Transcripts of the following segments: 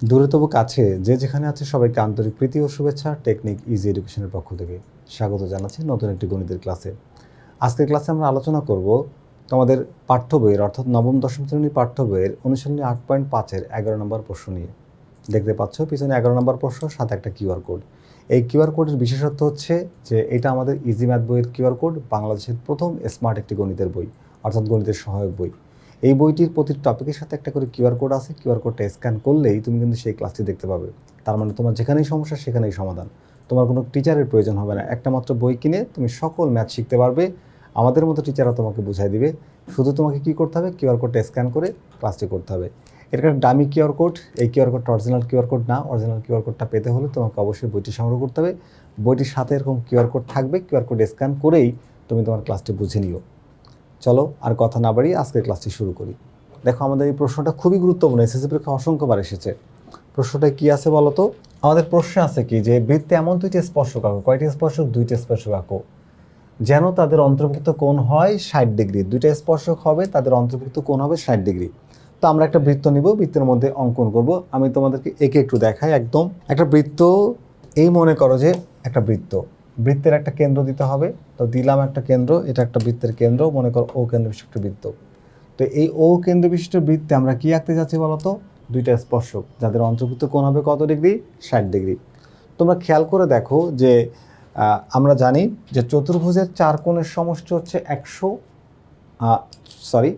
দূরে তবু কাছে, যে যেখানে আছে সবাইকে আন্তরিক প্রীতি ও শুভেচ্ছা, টেকনিক ইজি এডুকেশনের পক্ষ থেকে স্বাগত জানাচ্ছি নতুন একটি গণিতের ক্লাসে। আজকের ক্লাসে আমরা আলোচনা করব তোমাদের পাঠ্য বইয়ের, অর্থাৎ নবম, দশম শ্রেণির পাঠ্য বইয়ের অনুশীলনী আট পয়েন্ট পাঁচের এগারো নম্বর প্রশ্ন নিয়ে। দেখতে পাচ্ছ, পিছনে এগারো নম্বর প্রশ্ন, সাথে একটা কিউআর কোড। এই কিউআর কোডের বিশেষত্ব হচ্ছে যে এটা আমাদের ইজি ম্যাথ বইয়ের কিউআর কোড, বাংলাদেশের প্রথম স্মার্ট একটি গণিতের বই, অর্থাৎ গণিতের সহায়ক বই। এই বইটির প্রতি টপিকের সাথে একটা করে কিউআর কোড আছে। কিউআর কোডটা স্ক্যান করলেই তুমি কিন্তু সেই ক্লাসটি দেখতে পাবে। তার মানে তোমার যেখানেই সমস্যা, সেখানেই সমাধান। তোমার কোনো টিচারের প্রয়োজন হবে না। একটা মাত্র বই কিনে তুমি সকল ম্যাথ শিখতে পারবে। আমাদের মতো টিচাররা তোমাকে বুঝাই দিবে। শুধু তোমাকে কী করতে হবে? কিউআর কোডটা স্ক্যান করে ক্লাসটি করতে হবে। এর একটা ডামি কিউআর কোড এই কিউআর কোডটা অরিজিনাল কিউআর কোড না। অরিজিনাল কিউআর কোডটা পেতে হলে তোমাকে অবশ্যই বইটি সংগ্রহ করতে হবে। বইটির সাথে এরকম কিউআর কোড থাকবে। কিউআর কোড স্ক্যান করেই তুমি তোমার ক্লাসটি বুঝে নিও। চলো আর কথা না বাড়িয়ে আজকের ক্লাসটি শুরু করি। দেখো আমাদের এই প্রশ্নটা খুবই গুরুত্বপূর্ণ, এসএসসি পরীক্ষা অসংখ্যবার এসেছে। প্রশ্নটা কি আছে বলো তো? আমাদের প্রশ্ন আছে কি যে বৃত্তে এমন দুইটি স্পর্শক আঁকো, কয়টি স্পর্শক? দুইটি স্পর্শক আঁকো। যেন তাদের অন্তর্ভুক্ত কোণ হয় ষাট ডিগ্রি, দুইটা স্পর্শক হবে তাদের অন্তর্ভুক্ত কোণ হবে ষাট ডিগ্রি। তো আমরা একটা বৃত্ত নিব, বৃত্তের মধ্যে অঙ্কন করব। আমি তোমাদেরকে একে একটু দেখাই একদম। একটা বৃত্ত, এই মনে করো যে একটা বৃত্ত। বৃত্তের একটা কেন্দ্র দিতে হবে। তো দিলাম একটা কেন্দ্র, এটা একটা বৃত্তের কেন্দ্র, মনে করো ও কেন্দ্র বিশিষ্ট বৃত্ত। তো এই ও কেন্দ্র বিশিষ্ট বৃত্তে আমরা কি আঁকতে যাচ্ছি বলতো? দুইটা স্পর্শক, যাদের অন্তর্ভুক্ত কোণ হবে কত ডিগ্রি? ষাট ডিগ্রি। তোমরা খেয়াল করে দেখো যে আমরা জানি যে চতুর্ভুজের চার কোণের সমষ্টি হচ্ছে একশো সরি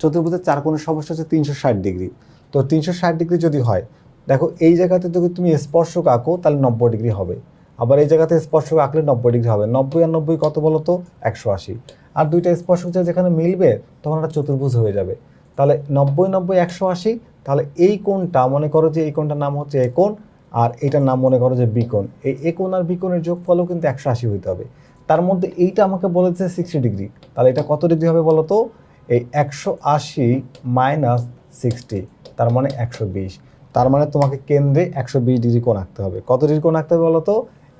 চতুর্ভুজের চার কোণের সমষ্টি হচ্ছে তিনশো ষাট ডিগ্রি। তো তিনশো ষাট ডিগ্রি যদি হয়, দেখো এই জায়গাতে যদি তুমি স্পর্শক আঁকো, তাহলে নব্বই ডিগ্রি হবে। আবার এই জায়গাতে স্পর্শক আঁকলে নব্বই ডিগ্রি হবে। নব্বই আর নব্বই কত বলো তো? একশো আশি। আর দুইটা স্পর্শক যেখানে মিলবে, তখন একটা চতুর্ভুজ হয়ে যাবে। তাহলে নব্বই নব্বই, একশো আশি, তাহলে এই কোণটা মনে করো যে এই কোণটার নাম হচ্ছে এ কোণ, আর এটার নাম মনে করো যে বিকোণ এই এ কোণ আর বিকোণের যোগফলও কিন্তু একশো আশি হইতে হবে। তার মধ্যে এইটা আমাকে বলেছে সিক্সটি ডিগ্রি। তাহলে এটা কত ডিগ্রি হবে বলো তো? এই একশো আশি মাইনাস সিক্সটি, তার মানে একশো বিশ। তার মানে তোমাকে কেন্দ্রে একশো বিশ ডিগ্রি কোণ আঁকতে হবে। কত ডিগ্রি কোণ আঁকতে হবে বলো তো?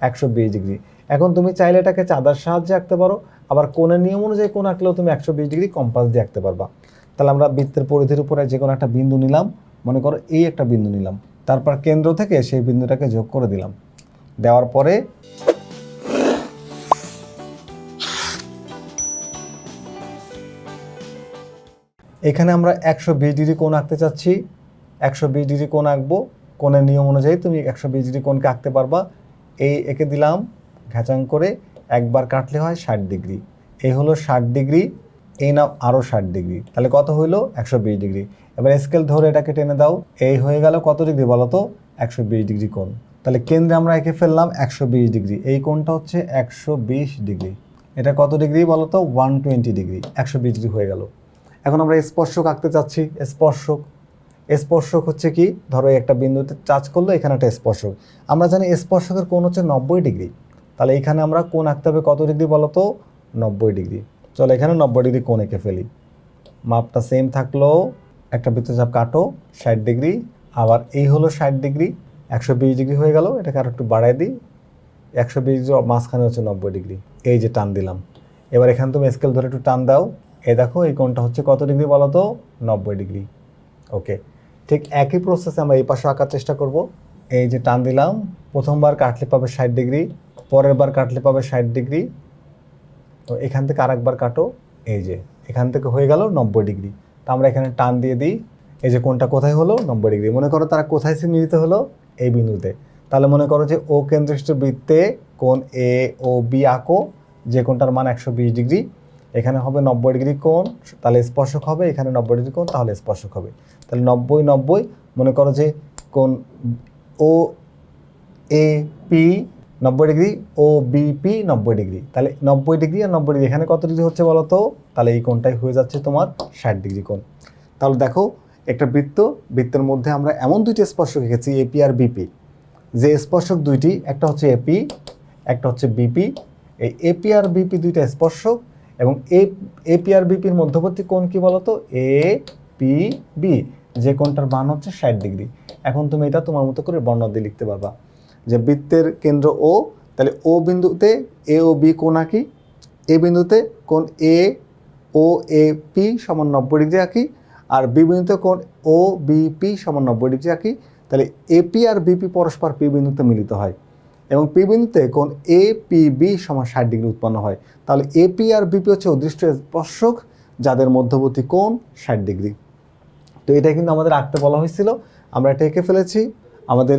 একশো বিশ ডিগ্রি। এখন তুমি চাইলে এটাকে চাঁদার সাহায্যে আঁকতে পারো, আবার কোণের নিয়ম অনুযায়ী কোণ আঁকলেও তুমি একশো বিশ ডিগ্রি কম্পাস দিয়ে আঁকতে পারবা। তাহলে আমরা বৃত্তের পরিধির উপরে যে কোনো একটা বিন্দু নিলাম, মনে করো এই একটা বিন্দু নিলাম, তারপর কেন্দ্র থেকে সেই বিন্দুটাকে যোগ করে দিলাম। দেওয়ার পরে এখানে আমরা একশো বিশ ডিগ্রি কোণ আঁকতে চাচ্ছি। একশো বিশ ডিগ্রি কোণ আঁকবো, কোণের নিয়ম অনুযায়ী তুমি একশো বিশ ডিগ্রি কোণকে আঁকতে পারবা। এই একে দিলাম, ঘ্যাচাং করে একবার কাটলে হয় ষাট ডিগ্রি। এই হলো ষাট ডিগ্রি, এই নাও আরও ষাট ডিগ্রি। তাহলে কত হইল? একশো বিশ ডিগ্রি। এবার স্কেল ধরে এটাকে টেনে দাও। এই হয়ে গেল কত ডিগ্রি বলো তো? একশো বিশ ডিগ্রি কোণ। তাহলে কেন্দ্রে আমরা এঁকে ফেললাম একশো বিশ ডিগ্রি। এই কোণটা হচ্ছে একশো বিশ ডিগ্রি। এটা কত ডিগ্রি বলো তো? One twenty degree. একশো বিশ ডিগ্রি হয়ে গেল। এখন আমরা স্পর্শক আঁকতে চাচ্ছি। স্পর্শক। স্পর্শক হচ্ছে কি? ধরো একটা বিন্দুতে টাচ করল, এখানে একটা স্পর্শক। আমরা জানি স্পর্শকের কোণ হচ্ছে নব্বই ডিগ্রি। তাহলে এখানে আমরা কোণ আঁকতে হবে কত ডিগ্রি বলো তো নব্বই ডিগ্রি। চলো এখানে নব্বই ডিগ্রি কোণ এঁকে ফেলি। মাপটা সেম থাকল, একটা বৃত্তচাপ কাটো, ষাট ডিগ্রি। আবার এই হলো ষাট ডিগ্রি, একশো বিশ ডিগ্রি হয়ে গেল, এটাকে আরও একটু বাড়াই দিই। একশো বিশ ডিগ্রি মাঝখানে হচ্ছে নব্বই ডিগ্রি। এই যে টান দিলাম। এবার এখানে তুমি স্কেল ধরে একটু টান দাও। এই দেখো, এই কোণটা হচ্ছে কত ডিগ্রি বলো তো নব্বই ডিগ্রি। ওকে ঠিক একই প্রসেসে আমরা এই পাশে আঁকার চেষ্টা করব। এই যে টান দিলাম, প্রথমবার কাটলে পাবে ষাট ডিগ্রি পরের বার কাটলে পাবে ষাট ডিগ্রি। তো এখান থেকে আরেকবার কাটো, এই যে এখান থেকে হয়ে গেল নব্বই ডিগ্রি। তা আমরা এখানে টান দিয়ে দিই, এই যে কোনটা কোথায় হলো? নব্বই ডিগ্রি। মনে করো তারা কোথায় মিলিত হলো? এই বিন্দুতে। তাহলে মনে করো যে ও কেন্দ্রস্থ বৃত্তে কোণ এ ও বি আঁকো, যে কোনটার মান একশো বিশ ডিগ্রি। এখানে হবে নব্বই ডিগ্রি কোণ, তাহলে স্পর্শক হবে, এখানে নব্বই ডিগ্রি কোণ, তাহলে স্পর্শক হবে। তাহলে নব্বই নব্বই, মনে করো যে কোণ ও এ পি নব্বই ডিগ্রি ও বিপি নব্বই ডিগ্রি। তাহলে নব্বই ডিগ্রি আর নব্বই ডিগ্রি, এখানে কত ডিগ্রি হচ্ছে বলো তো তাহলে এই কোণটাই হয়ে যাচ্ছে তোমার ষাট ডিগ্রি কোণ। তাহলে দেখো, একটা বৃত্ত, বৃত্তের মধ্যে আমরা এমন দুইটি স্পর্শক এঁকেছি এপি আর বিপি যে স্পর্শক দুইটি, একটা হচ্ছে এপি একটা হচ্ছে বিপি এই এপি আর বিপি দুইটা স্পর্শক এবং এ এপি আর বিপির মধ্যবর্তী কোণ কি বলতো? এ পি বি যে কোণটার মান হচ্ছে ষাট ডিগ্রি। এখন তুমি এটা তোমার মতো করে বর্ণ দিয়ে লিখতে পারবা। যে বৃত্তের কেন্দ্র ও তাহলে ও বিন্দুতে এ ও বি কোণ আঁকি এ বিন্দুতে কোণ এ ও এ পি সমান নব্বই ডিগ্রি আঁকি আর বি বিন্দুতে কোণ ও বি পি সমান নব্বই ডিগ্রি আঁকি তাহলে এপি আর বিপি পরস্পর পি বিন্দুতে মিলিত হয়। এবং পি বিন্দুতে কোণ এ পি বি সমান ষাট ডিগ্রি উৎপন্ন হয়। তাহলে এপি আর বিপি হচ্ছে অদৃষ্ট স্পর্শক, যাদের মধ্যবর্তী কোণ ষাট ডিগ্রি। তো এটা কিন্তু আমাদের আঁকতে বলা হয়েছিল। আমরা এটা এঁকে ফেলেছি। আমাদের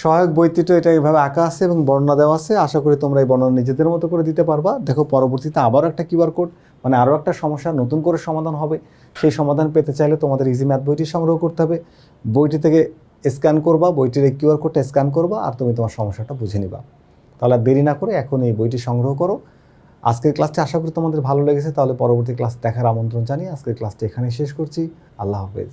সহায়ক বইটিতে এটা এইভাবে আঁকা আছে এবং বর্ণনা দেওয়া আছে। আশা করি তোমরা এই বর্ণনা নিজেদের মতো করে দিতে পারবা। দেখো, পরবর্তীতে আবারও একটা কিউআর কোড মানে আরও একটা সমস্যা, নতুন করে সমাধান হবে। সেই সমাধান পেতে চাইলে তোমাদের ইজি ম্যাথ বইটি সংগ্রহ করতে হবে। বইটি থেকে স্ক্যান করবা, বইটির এই কিউআর কোডটা স্ক্যান করবা আর তুমি তোমার সমস্যাটা বুঝে নিবা। তাহলে দেরি না করে এখন এই বইটি সংগ্রহ করো। আজকের ক্লাসটি আশা করি তোমাদের ভালো লেগেছে, তাহলে পরবর্তী ক্লাস দেখার আমন্ত্রণ জানিয়ে আজকের ক্লাসটি এখানেই শেষ করছি। আল্লাহ হাফেজ।